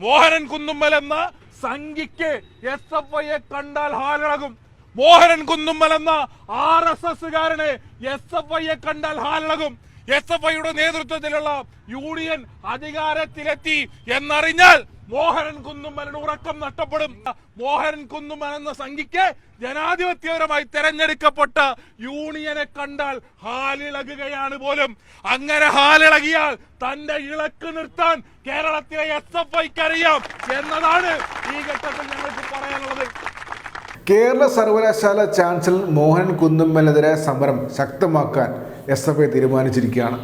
മോഹനൻ കുന്നുമ്മൽ എന്ന സംഘിക്ക് S F ഐയെ കണ്ടാൽ ഹാലിളകും മോഹനൻ കുന്നുമ്മൽ എന്ന ആർ എസ് എസ്സുകാരന് എസ് എഫ് ഐയെ കണ്ടാൽ ഹാലിളകും എസ് എഫ് ഐയുടെ നേതൃത്വത്തിലുള്ള യൂണിയൻ അധികാരത്തിലെത്തി എന്നറിഞ്ഞാൽ മോഹനൻ കുന്നുമ്മലിന് ഉറക്കം നഷ്ടപ്പെടും. മോഹനൻ കുന്നുമ്മൽ എന്ന സംഖ്യയ്ക്ക് ജനാധിപത്യപരമായി തെരഞ്ഞെടുക്കപ്പെട്ട യൂണിയനെ കണ്ടാൽ ഹാലിളകുകയാണ് പോലും. അങ്ങനെ ഹാലിളകിയാൽ തന്റെ ഇളക്ക് നിർത്താൻ കേരളത്തിലെ എസ് എഫ് ഐക്കറിയാം എന്നതാണ് ഈ ഘട്ടത്തിൽ ഞങ്ങൾക്ക് പറയാനുള്ളത്. കേരള സർവകലാശാല ചാൻസലർ മോഹൻ കുന്നുമ്മലെതിരെ സമരം ശക്തമാക്കാൻ എസ് എഫ് ഐ തീരുമാനിച്ചിരിക്കുകയാണ്.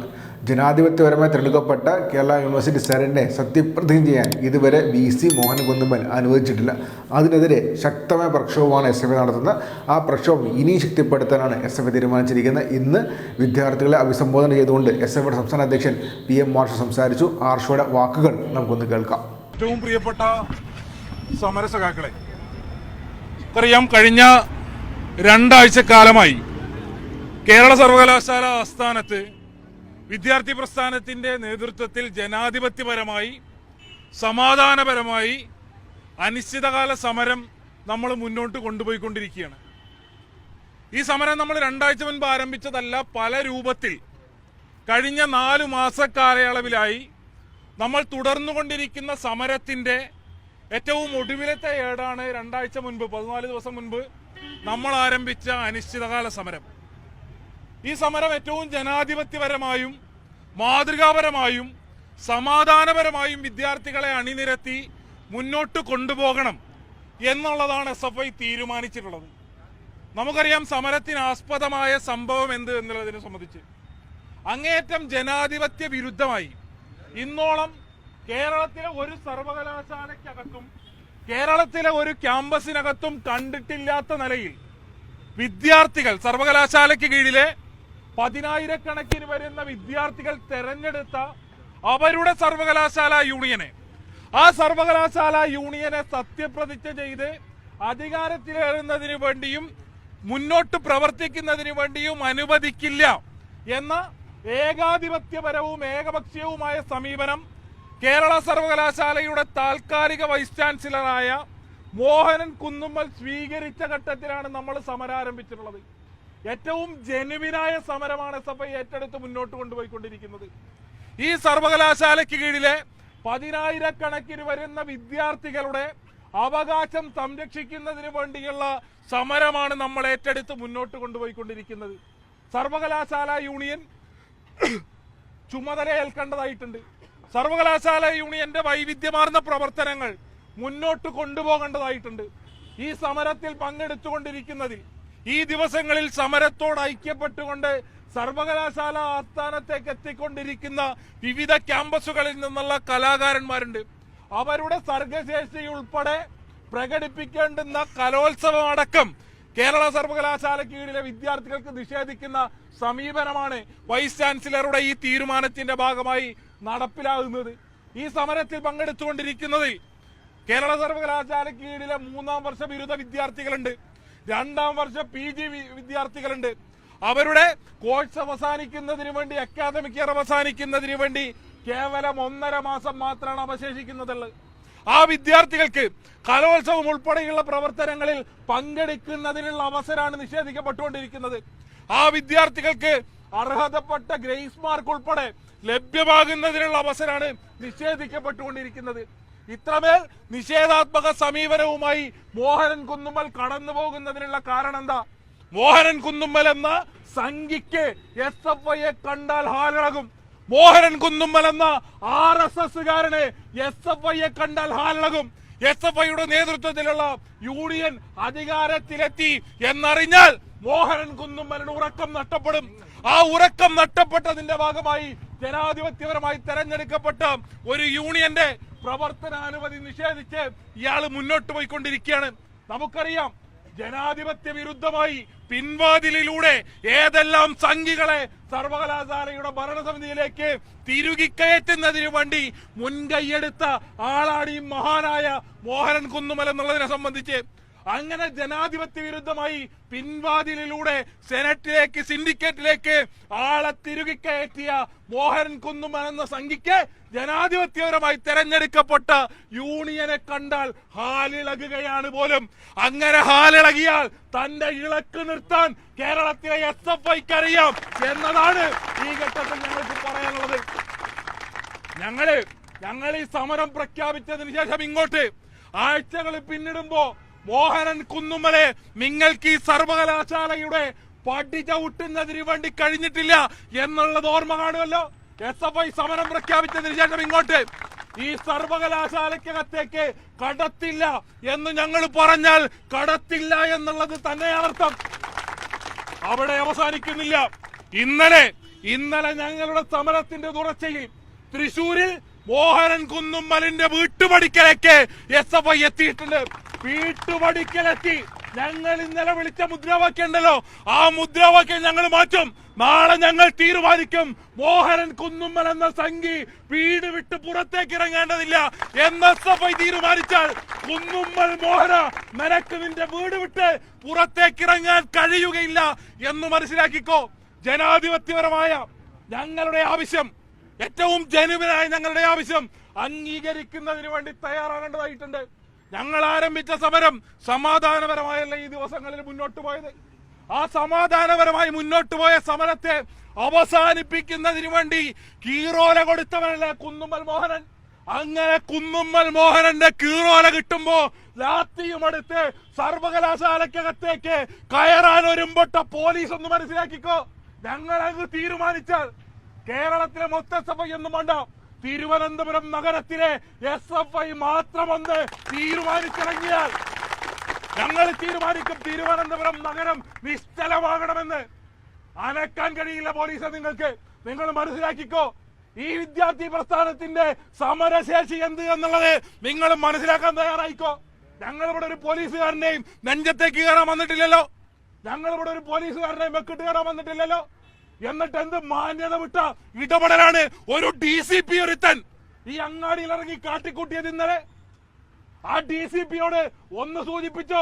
ജനാധിപത്യപരമായി തിരഞ്ഞെടുക്കപ്പെട്ട കേരള യൂണിവേഴ്സിറ്റി സെനറ്റിനെ സത്യപ്രതിജ്ഞ ചെയ്യാൻ ഇതുവരെ വി സി മോഹൻ കുന്നുമ്മൽ അനുവദിച്ചിട്ടില്ല. അതിനെതിരെ ശക്തമായ പ്രക്ഷോഭമാണ് എസ് എഫ് ഐ നടത്തുന്നത്. ആ പ്രക്ഷോഭം ഇനിയും ശക്തിപ്പെടുത്താനാണ് എസ് എഫ് ഐ തീരുമാനിച്ചിരിക്കുന്നത്. ഇന്ന് വിദ്യാർത്ഥികളെ അഭിസംബോധന ചെയ്തുകൊണ്ട് എസ് എഫ് ഐയുടെ സംസ്ഥാന അധ്യക്ഷൻ പി എം മാർഷ സംസാരിച്ചു. ആർഷയുടെ വാക്കുകൾ നമുക്കൊന്ന് കേൾക്കാം. ഏറ്റവും പ്രിയപ്പെട്ട സമരസഖാക്കളെ അറിയാം കഴിഞ്ഞ രണ്ടാഴ്ച കാലമായി കേരള സർവകലാശാല ആസ്ഥാനത്ത് വിദ്യാർത്ഥി പ്രസ്ഥാനത്തിന്റെ നേതൃത്വത്തിൽ ജനാധിപത്യപരമായി സമാധാനപരമായി അനിശ്ചിതകാല സമരം നമ്മൾ മുന്നോട്ട് കൊണ്ടുപോയിക്കൊണ്ടിരിക്കുകയാണ്. ഈ സമരം നമ്മൾ രണ്ടാഴ്ച മുൻപ് ആരംഭിച്ചതല്ല പല രൂപത്തിൽ കഴിഞ്ഞ നാലു മാസ കാലയളവിലായി നമ്മൾ തുടർന്നുകൊണ്ടിരിക്കുന്ന സമരത്തിന്റെ ഏറ്റവും ഒടുവിലത്തെ ഏടാണ് രണ്ടാഴ്ച മുൻപ് പതിനാല് ദിവസം മുൻപ് നമ്മൾ ആരംഭിച്ച അനിശ്ചിതകാല സമരം. ഈ സമരം ഏറ്റവും ജനാധിപത്യപരമായും മാതൃകാപരമായും സമാധാനപരമായും വിദ്യാർത്ഥികളെ അണിനിരത്തി മുന്നോട്ട് കൊണ്ടുപോകണം എന്നുള്ളതാണ് എസ് എഫ് ഐ തീരുമാനിച്ചിട്ടുള്ളത്. നമുക്കറിയാം സമരത്തിന് ആസ്പദമായ സംഭവം എന്ത് എന്നുള്ളതിനെ സംബന്ധിച്ച്. അങ്ങേയറ്റം ജനാധിപത്യ വിരുദ്ധമായി ഇന്നോളം കേരളത്തിലെ ഒരു സർവകലാശാലയ്ക്കകത്തും കേരളത്തിലെ ഒരു ക്യാമ്പസിനകത്തും കണ്ടിട്ടില്ലാത്ത നിലയിൽ വിദ്യാർത്ഥികൾ സർവകലാശാലയ്ക്ക് കീഴിലെ പതിനായിരക്കണക്കിന് വരുന്ന വിദ്യാർത്ഥികൾ തെരഞ്ഞെടുത്ത അവരുടെ സർവകലാശാല യൂണിയനെ. ആ സർവകലാശാല യൂണിയനെ സത്യപ്രതിജ്ഞ ചെയ്ത് അധികാരത്തിലേറുന്നതിന് വേണ്ടിയും മുന്നോട്ട് പ്രവർത്തിക്കുന്നതിന് വേണ്ടിയും അനുവദിക്കില്ല എന്ന ഏകാധിപത്യപരവും ഏകപക്ഷീയവുമായ സമീപനം കേരള സർവകലാശാലയുടെ താൽക്കാലിക വൈസ് ചാൻസലറായ മോഹനൻ കുന്നുമ്മൽ സ്വീകരിച്ച ഘട്ടത്തിലാണ് നമ്മൾ സമരം ആരംഭിച്ചിട്ടുള്ളത് ഏറ്റവും ജനുവിനായ സമരമാണ് എസ് എഫ് ഐ ഏറ്റെടുത്ത് മുന്നോട്ട് കൊണ്ടുപോയിക്കൊണ്ടിരിക്കുന്നത്. ഈ സർവകലാശാലയ്ക്ക് കീഴിലെ പതിനായിരക്കണക്കിന് വരുന്ന വിദ്യാർത്ഥികളുടെ അവകാശം സംരക്ഷിക്കുന്നതിന് വേണ്ടിയുള്ള സമരമാണ് നമ്മൾ ഏറ്റെടുത്ത് മുന്നോട്ട് കൊണ്ടുപോയിക്കൊണ്ടിരിക്കുന്നത്. സർവകലാശാല യൂണിയൻ ചുമതല ഏൽക്കേണ്ടതായിട്ടുണ്ട് സർവകലാശാല യൂണിയന്റെ വൈവിധ്യമാർന്ന പ്രവർത്തനങ്ങൾ മുന്നോട്ട് കൊണ്ടുപോകേണ്ടതായിട്ടുണ്ട്. ഈ സമരത്തിൽ പങ്കെടുത്തുകൊണ്ടിരിക്കുന്നതിൽ ഈ ദിവസങ്ങളിൽ സമരത്തോട് ഐക്യപ്പെട്ടുകൊണ്ട് സർവകലാശാല ആസ്ഥാനത്തേക്ക് എത്തിക്കൊണ്ടിരിക്കുന്ന വിവിധ ക്യാമ്പസുകളിൽ നിന്നുള്ള കലാകാരന്മാരുണ്ട്. അവരുടെ സർഗശേഷി ഉൾപ്പെടെ പ്രകടിപ്പിക്കേണ്ടുന്ന കലോത്സവം അടക്കം കേരള സർവകലാശാല കീഴിലെ വിദ്യാർത്ഥികൾക്ക് നിഷേധിക്കുന്ന സമീപനമാണ് വൈസ് ചാൻസലറുടെ ഈ തീരുമാനത്തിന്റെ ഭാഗമായി നടപ്പിലാകുന്നത്. ഈ സമരത്തിൽ പങ്കെടുത്തുകൊണ്ടിരിക്കുന്നത് കേരള സർവകലാശാല കീഴിലെ മൂന്നാം വർഷ ബിരുദ വിദ്യാർത്ഥികളുണ്ട്. രണ്ടാം വർഷ പി ജി വിദ്യാർത്ഥികളുണ്ട്. അവരുടെ കോഴ്സ് അവസാനിക്കുന്നതിന് വേണ്ടി അക്കാദമിക് ഇയർ അവസാനിക്കുന്നതിന് വേണ്ടി കേവലം ഒന്നര മാസം മാത്രമാണ് അവശേഷിക്കുന്നതുള്ളത്. ആ വിദ്യാർത്ഥികൾക്ക് കലോത്സവം ഉൾപ്പെടെയുള്ള പ്രവർത്തനങ്ങളിൽ പങ്കെടുക്കുന്നതിനുള്ള അവസരമാണ് നിഷേധിക്കപ്പെട്ടുകൊണ്ടിരിക്കുന്നത്. ആ വിദ്യാർത്ഥികൾക്ക് അർഹതപ്പെട്ട ഗ്രേസ് മാർക്ക് ഉൾപ്പെടെ ലഭ്യമാകുന്നതിനുള്ള അവസരമാണ് നിഷേധിക്കപ്പെട്ടുകൊണ്ടിരിക്കുന്നത്. ഇത്രമേൽ നിഷേധാത്മക സമീപനവുമായി മോഹനൻ കുന്നുമ്മൽ കടന്നു പോകുന്നതിനുള്ള കാരണം എന്താ മോഹനൻ കുന്നുമ്മൽ എന്ന സംഘിക്ക് എസ് എഫ് ഐയെ കണ്ടാൽ ഹാലിളകും മോഹനൻ കുന്നുമ്മൽ എന്ന ആർ എസ് എസ്സുകാരന് എസ് എഫ് ഐയെ കണ്ടാൽ ഹാലിളകും എസ് എഫ് ഐയുടെ നേതൃത്വത്തിലുള്ള യൂണിയൻ അധികാരത്തിലെത്തി എന്നറിഞ്ഞാൽ മോഹനൻ കുന്നുമ്മലിന് ഉറക്കം നഷ്ടപ്പെടും. ആ ഉറക്കം നഷ്ടപ്പെട്ടതിന്റെ ഭാഗമായി ജനാധിപത്യപരമായി തെരഞ്ഞെടുക്കപ്പെട്ട ഒരു യൂണിയന്റെ പ്രവർത്തനാനുമതി നിഷേധിച്ച് ഇയാൾ മുന്നോട്ട് പോയിക്കൊണ്ടിരിക്കുകയാണ്. നമുക്കറിയാം ജനാധിപത്യ വിരുദ്ധമായി പിൻവാതിലിലൂടെ ഏതെല്ലാം സംഘികളെ സർവകലാശാലയുടെ ഭരണസമിതിയിലേക്ക് തിരുകിക്കയറ്റുന്നതിന് വേണ്ടി മുൻകൈയെടുത്ത ആളാണ് ഈ മഹാനായ മോഹനൻ കുന്നുമൽ എന്നുള്ളതിനെ സംബന്ധിച്ച് അങ്ങനെ ജനാധിപത്യ വിരുദ്ധമായി പിൻവാതിലിലൂടെ സെനറ്റിലേക്ക് സിൻഡിക്കേറ്റിലേക്ക് ആളെ തിരുകി കയറ്റിയ മോഹൻ കുന്നുമൻ എന്ന സംഘിക്ക് ജനാധിപത്യപരമായി തെരഞ്ഞെടുക്കപ്പെട്ട യൂണിയനെ കണ്ടാൽ ഹാലിളകുകയാണ് പോലും. അങ്ങനെ ഹാലിളകിയാൽ തന്റെ ഇളക്ക് നിർത്താൻ കേരളത്തിലെ എസ് എഫ് ഐക്ക് അറിയാം എന്നതാണ് ഈ ഘട്ടത്തിൽ ഞങ്ങൾക്ക് പറയാനുള്ളത്. ഞങ്ങൾ ഞങ്ങൾ ഈ സമരം പ്രഖ്യാപിച്ചതിന് ശേഷം ഇങ്ങോട്ട് ആഴ്ചകൾ പിന്നിടുമ്പോ മോഹനൻ കുന്നുമ്മലെ നിങ്ങൾക്ക് ഈ സർവകലാശാലയുടെ പടി ചവിട്ടുന്നതിന് വേണ്ടി കഴിഞ്ഞിട്ടില്ല എന്നുള്ളത് ഓർമ്മ കാണുമല്ലോ? എസ് എഫ് ഐ സമരം പ്രഖ്യാപിച്ചതിന് ശേഷം ഇങ്ങോട്ട്. ഈ സർവകലാശാലയ്ക്കകത്തേക്ക് കടത്തില്ല എന്ന് ഞങ്ങൾ പറഞ്ഞാൽ കടത്തില്ല എന്നുള്ളത് തന്നെയാണ് അർത്ഥം. അവിടെ അവസാനിക്കുന്നില്ല. ഇന്നലെ ഇന്നലെ ഞങ്ങളുടെ സമരത്തിന്റെ തുടർച്ചയിൽ തൃശൂരിൽ മോഹനൻ കുന്നുമ്മലിന്റെ വീട്ടുപടിക്കലേക്ക് എസ് എഫ് ഐ എത്തിയിട്ടുണ്ട്. വീട്ടുപടിക്കലെത്തി. ഞങ്ങൾ ഇന്നലെ വിളിച്ച മുദ്രാവാക്യം ഉണ്ടല്ലോ. ആ മുദ്രാവാക്യം ഞങ്ങൾ മാറ്റും. നാളെ ഞങ്ങൾ തീരുമാനിക്കും. മോഹരൻ കുന്നുമ്മൽ എന്ന സംഘി വീട് വിട്ട് പുറത്തേക്ക് ഇറങ്ങേണ്ടതില്ല. എന്ന എസ് തീരുമാനിച്ചാൽ കുന്നുമ്മൽ മോഹന നിനക്ക് നിന്റെ വീട് വിട്ട് പുറത്തേക്ക് ഇറങ്ങാൻ കഴിയുകയില്ല എന്ന് മനസ്സിലാക്കിക്കോ. ജനാധിപത്യപരമായ ഞങ്ങളുടെ ആവശ്യം ഏറ്റവും ജനുവിനായ ഞങ്ങളുടെ ആവശ്യം അംഗീകരിക്കുന്നതിന് വേണ്ടി തയ്യാറാകേണ്ടതായിട്ടുണ്ട്. ഞങ്ങൾ ആരംഭിച്ച സമരം സമാധാനപരമായല്ല ഈ ദിവസങ്ങളിൽ മുന്നോട്ട് പോയത്. ആ സമാധാനപരമായി മുന്നോട്ട് പോയ സമരത്തെ അവസാനിപ്പിക്കുന്നതിന് വേണ്ടി കീറോല കൊടുത്തവനല്ലേ കുന്നുമ്മൽ മോഹനൻ? അങ്ങനെ കുന്നുമ്മൽ മോഹനന്റെ കീറോല കിട്ടുമ്പോ ലാത്തിയും അടുത്ത് സർവകലാശാലക്കകത്തേക്ക് കയറാൻ ഒരുമ്പൊട്ട പോലീസ് ഒന്ന് മനസ്സിലാക്കിക്കോ. ഞങ്ങൾ അങ്ങ് തീരുമാനിച്ചാൽ കേരളത്തിലെ മൊത്തസഭയൊന്നും വേണ്ട. തിരുവനന്തപുരം നഗരത്തിലെ എസ് എഫ് ഐ മാത്രമെന്ന് തീരുമാനിച്ചിറങ്ങിയാൽ ഞങ്ങൾ തീരുമാനിക്കും തിരുവനന്തപുരം നഗരം നിശ്ചലമാകണമെന്ന്. അനക്കാൻ കഴിയില്ല പോലീസ് നിങ്ങൾക്ക്. നിങ്ങൾ മനസ്സിലാക്കിക്കോ ഈ വിദ്യാർത്ഥി പ്രസ്ഥാനത്തിന്റെ സമരശേഷി എന്ത് എന്നുള്ളത് നിങ്ങൾ മനസ്സിലാക്കാൻ തയ്യാറായിക്കോ. ഞങ്ങളിവിടെ ഒരു പോലീസുകാരനെയും നെഞ്ചത്തേക്ക് കയറാൻ വന്നിട്ടില്ലല്ലോ. ഞങ്ങളിവിടെ ഒരു പോലീസുകാരനെയും വെക്കിട്ട് കയറാൻ വന്നിട്ടില്ലല്ലോ. എന്നിട്ട് എന്ത് മാന്യത വിട്ട ഇടപെടലാണ് ഒരു ഡി സി പി ഒരുത്തൻ. ഈ അങ്ങാടിയിൽ ഇറങ്ങി കാട്ടിക്കൂട്ടിയത് ഇന്നലെ. ആ ഡി സി പിയോട് ഒന്ന് സൂചിപ്പിച്ചോ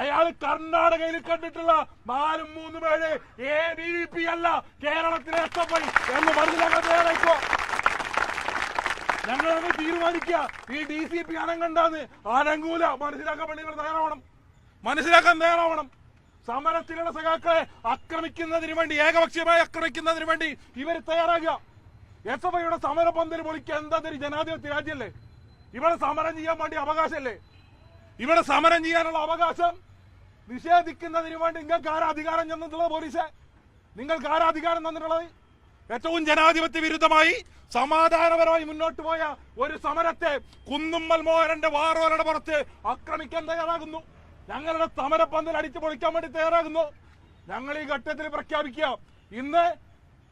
അയാൾ കർണാടകയിൽ കണ്ടിട്ടുള്ള നാലും മൂന്നും ഏഴ് എ ഡി പി അല്ല കേരളത്തിലെ എസ് എഫ് ഐ എന്ന് മനസ്സിലാക്കാൻ തയ്യാറായിക്കോ. ഞങ്ങളത് തീരുമാനിക്കുക. ഈ ഡി സി പി അനങ്ങണ്ടാന്ന് അനങ്ങൂല മനസ്സിലാക്കാൻ വേണ്ടി തയ്യാറാവണം. മനസ്സിലാക്കാൻ തയ്യാറാവണം. സമരത്തിലുള്ള സഖാക്കളെ ആക്രമിക്കുന്നതിന് വേണ്ടി ഏകപക്ഷീയമായി ആക്രമിക്കുന്നതിന് വേണ്ടി ഇവർ തയ്യാറാകുക. എസ് എഫ് ഐയുടെ സമരപന്തൽ പൊളിക്കുക എന്താ ജനാധിപത്യ രാജ്യല്ലേ ഇവിടെ സമരം ചെയ്യാൻ വേണ്ടി അവകാശമല്ലേ? ഇവിടെ സമരം ചെയ്യാനുള്ള അവകാശം നിഷേധിക്കുന്നതിന് വേണ്ടി നിങ്ങൾക്ക് ആരാ അധികാരം ചെന്നിട്ടുള്ളത് പോലീസ്? നിങ്ങൾക്ക് ആരാ അധികാരം തന്നിട്ടുള്ളത്? ഏറ്റവും ജനാധിപത്യ വിരുദ്ധമായി സമാധാനപരമായി മുന്നോട്ട് പോയ ഒരു സമരത്തെ കുന്നുമ്മൽ മോഹനന്റെ വാറോലയുടെ പുറത്ത് ആക്രമിക്കാൻ തയ്യാറാകുന്നു. ഞങ്ങളുടെ സമരപ്പന്തൽ അടിച്ചു പൊളിക്കാൻ വേണ്ടി തയ്യാറാകുന്നു. ഞങ്ങൾ ഈ ഘട്ടത്തിൽ പ്രഖ്യാപിക്കാം ഇന്ന്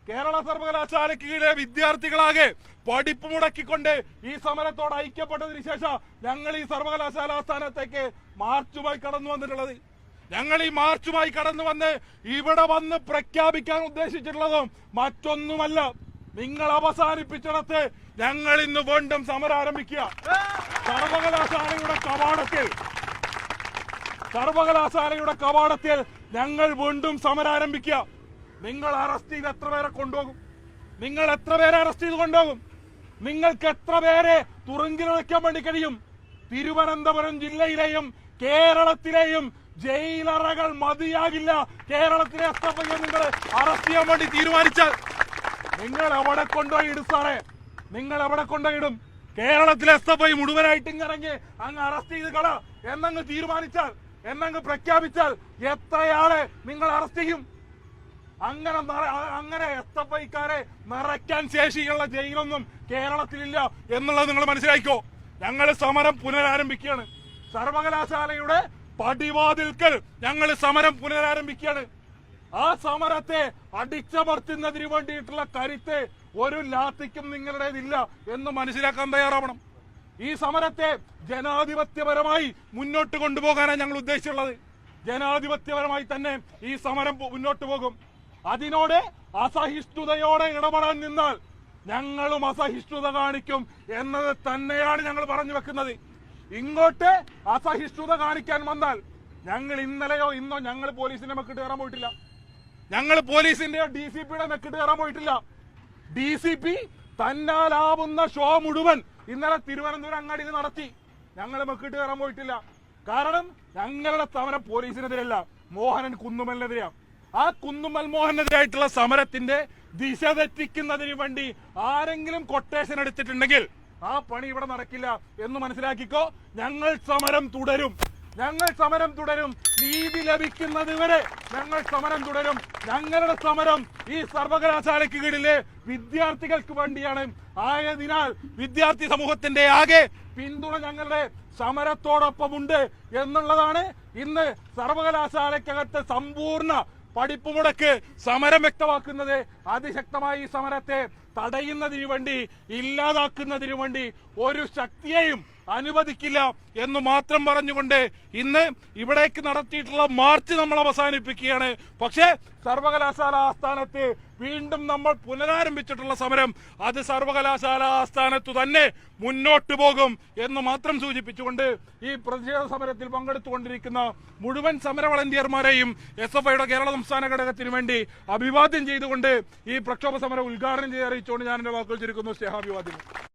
കേരള സർവകലാശാലയ്ക്ക് കീഴിലെ വിദ്യാർത്ഥികളാകെ പഠിപ്പ് മുടക്കിക്കൊണ്ട് ഈ സമരത്തോട് ഐക്യപ്പെട്ടതിന് ശേഷം ഞങ്ങൾ ഈ സർവകലാശാല ആസ്ഥാനത്തേക്ക് മാർച്ചുമായി കടന്നു വന്നിട്ടുള്ളത്. ഞങ്ങൾ ഈ മാർച്ചുമായി കടന്നു വന്ന് ഇവിടെ വന്ന് പ്രഖ്യാപിക്കാൻ ഉദ്ദേശിച്ചിട്ടുള്ളതും മറ്റൊന്നുമല്ല. നിങ്ങൾ അവസാനിപ്പിച്ചിടത്ത് ഞങ്ങൾ ഇന്ന് വീണ്ടും സമരം ആരംഭിക്കുക. സർവകലാശാലയുടെ കവാടത്തിൽ സർവകലാശാലയുടെ കവാടത്തിൽ ഞങ്ങൾ വീണ്ടും സമരാരംഭിക്കുക. നിങ്ങൾ അറസ്റ്റ് ചെയ്ത് എത്ര പേരെ കൊണ്ടുപോകും? നിങ്ങൾ എത്ര പേരെ അറസ്റ്റ് ചെയ്ത് കൊണ്ടുപോകും? നിങ്ങൾക്ക് എത്ര പേരെ തുറങ്കിലടയ്ക്കാൻ വേണ്ടി കഴിയും? തിരുവനന്തപുരം ജില്ലയിലെയും കേരളത്തിലെയും ജയിലറകൾ മതിയാകില്ല. കേരളത്തിലെ എഫ് നിങ്ങൾ അറസ്റ്റ് ചെയ്യാൻ വേണ്ടി തീരുമാനിച്ചാൽ നിങ്ങൾ എവിടെ കൊണ്ടുപോയി ഇടും സാറേ? നിങ്ങൾ എവിടെ കൊണ്ടുപോയി ഇടും? കേരളത്തിലെ എസ് എഫ് ഐ മുഴുവനായിട്ട് ഇറങ്ങി അങ്ങ് അറസ്റ്റ് ചെയ്ത് കള എന്നങ്ങ് തീരുമാനിച്ചാൽ എന്നങ്ങ് പ്രഖ്യാപിച്ചാൽ എത്രയാളെ നിങ്ങൾ അറസ്റ്റ് ചെയ്യും? അങ്ങനെ അങ്ങനെ എസ് എഫ് ഐക്കാരെ നിറയ്ക്കാൻ ശേഷിയുള്ള ജയിലൊന്നും കേരളത്തിലില്ല എന്നുള്ളത് നിങ്ങൾ മനസ്സിലാക്കിക്കോ ഞങ്ങൾ സമരം പുനരാരംഭിക്കുകയാണ്. സർവകലാശാലയുടെ പടിവാതിൽക്കൽ ഞങ്ങൾ സമരം പുനരാരംഭിക്കുകയാണ്. ആ സമരത്തെ അടിച്ചമർത്തുന്നതിന് വേണ്ടിയിട്ടുള്ള കരുത്ത് ഒരു ലാത്തിക്കും നിങ്ങളുടേതില്ല എന്ന് മനസ്സിലാക്കാൻ തയ്യാറാവണം. ഈ സമരത്തെ ജനാധിപത്യപരമായി മുന്നോട്ട് കൊണ്ടുപോകാനാണ് ഞങ്ങൾ ഉദ്ദേശിച്ചുള്ളത്. ജനാധിപത്യപരമായി തന്നെ ഈ സമരം മുന്നോട്ട് പോകും. അതിനോട് അസഹിഷ്ണുതയോടെ ഇടപെടാൻ നിന്നാൽ ഞങ്ങളും അസഹിഷ്ണുത കാണിക്കും എന്നത് തന്നെയാണ് ഞങ്ങൾ പറഞ്ഞു വെക്കുന്നത്. ഇങ്ങോട്ട് അസഹിഷ്ണുത കാണിക്കാൻ വന്നാൽ ഞങ്ങൾ ഇന്നലെയോ ഇന്നോ ഞങ്ങൾ പോലീസിന്റെ മെക്കിട്ട് കയറാൻ പോയിട്ടില്ല. ഞങ്ങൾ പോലീസിന്റെയോ ഡി സി പിയുടെ മെക്കിട്ട് കയറാൻ പോയിട്ടില്ല. ഡി സി പി തന്നാലാവുന്ന ഷോ മുഴുവൻ ഇന്നലെ തിരുവനന്തപുരം അങ്ങാടിയിൽ നടത്തി. ഞങ്ങൾ മെക്കിട്ട് കയറാൻ പോയിട്ടില്ല. കാരണം ഞങ്ങളുടെ സമരം പോലീസിനെതിരല്ല മോഹനൻ കുന്നുമലിനെതിരെയാണ് ആ കുന്നുമൽ മോഹനെതിരായിട്ടുള്ള സമരത്തിന്റെ ദിശ തെറ്റിക്കുന്നതിന് വേണ്ടി ആരെങ്കിലും കൊട്ടേഷൻ എടുത്തിട്ടുണ്ടെങ്കിൽ ആ പണി ഇവിടെ നടക്കില്ല എന്ന് മനസ്സിലാക്കിക്കോ. ഞങ്ങൾ സമരം തുടരും. ഞങ്ങൾ സമരം തുടരും. നീതി ലഭിക്കുന്നതുവരെ ഞങ്ങൾ സമരം തുടരും. ഞങ്ങളുടെ സമരം ഈ സർവകലാശാലയ്ക്ക് കീഴിലെ വിദ്യാർത്ഥികൾക്ക് വേണ്ടിയാണ്. ആയതിനാൽ വിദ്യാർത്ഥി സമൂഹത്തിന്റെ ആകെ പിന്തുണ ഞങ്ങളുടെ സമരത്തോടൊപ്പമുണ്ട് എന്നുള്ളതാണ് ഇന്ന് സർവകലാശാലയ്ക്കകത്ത് സമ്പൂർണ പഠിപ്പ് മുടക്ക് സമരം വ്യക്തമാക്കുന്നത്. അതിശക്തമായി ഈ സമരത്തെ തടയുന്നതിനു വേണ്ടി ഇല്ലാതാക്കുന്നതിനു വേണ്ടി ഒരു ശക്തിയെയും അനുവദിക്കില്ല എന്ന് മാത്രം പറഞ്ഞുകൊണ്ട് ഇന്ന് ഇവിടേക്ക് നടത്തിയിട്ടുള്ള മാർച്ച് നമ്മൾ അവസാനിപ്പിക്കുകയാണ്. പക്ഷേ സർവകലാശാല ആസ്ഥാനത്ത് വീണ്ടും നമ്മൾ പുനരാരംഭിച്ചിട്ടുള്ള സമരം അത് സർവകലാശാല ആസ്ഥാനത്തു തന്നെ മുന്നോട്ട് പോകും എന്ന് മാത്രം സൂചിപ്പിച്ചുകൊണ്ട് ഈ പ്രതിഷേധ സമരത്തിൽ പങ്കെടുത്തുകൊണ്ടിരിക്കുന്ന മുഴുവൻ സമര വളണ്ടിയർമാരെയും എസ് എഫ് ഐയുടെ കേരള സംസ്ഥാന ഘടകത്തിന് വേണ്ടി അഭിവാദ്യം ചെയ്തുകൊണ്ട് ഈ പ്രക്ഷോഭ സമരം ഉദ്ഘാടനം ചെയ്ത് അറിയിച്ചുകൊണ്ട് ഞാൻ എന്റെ വാക്കുകൾ ചുരുക്കുന്നു. സ്നേഹാഭിവാദ്യം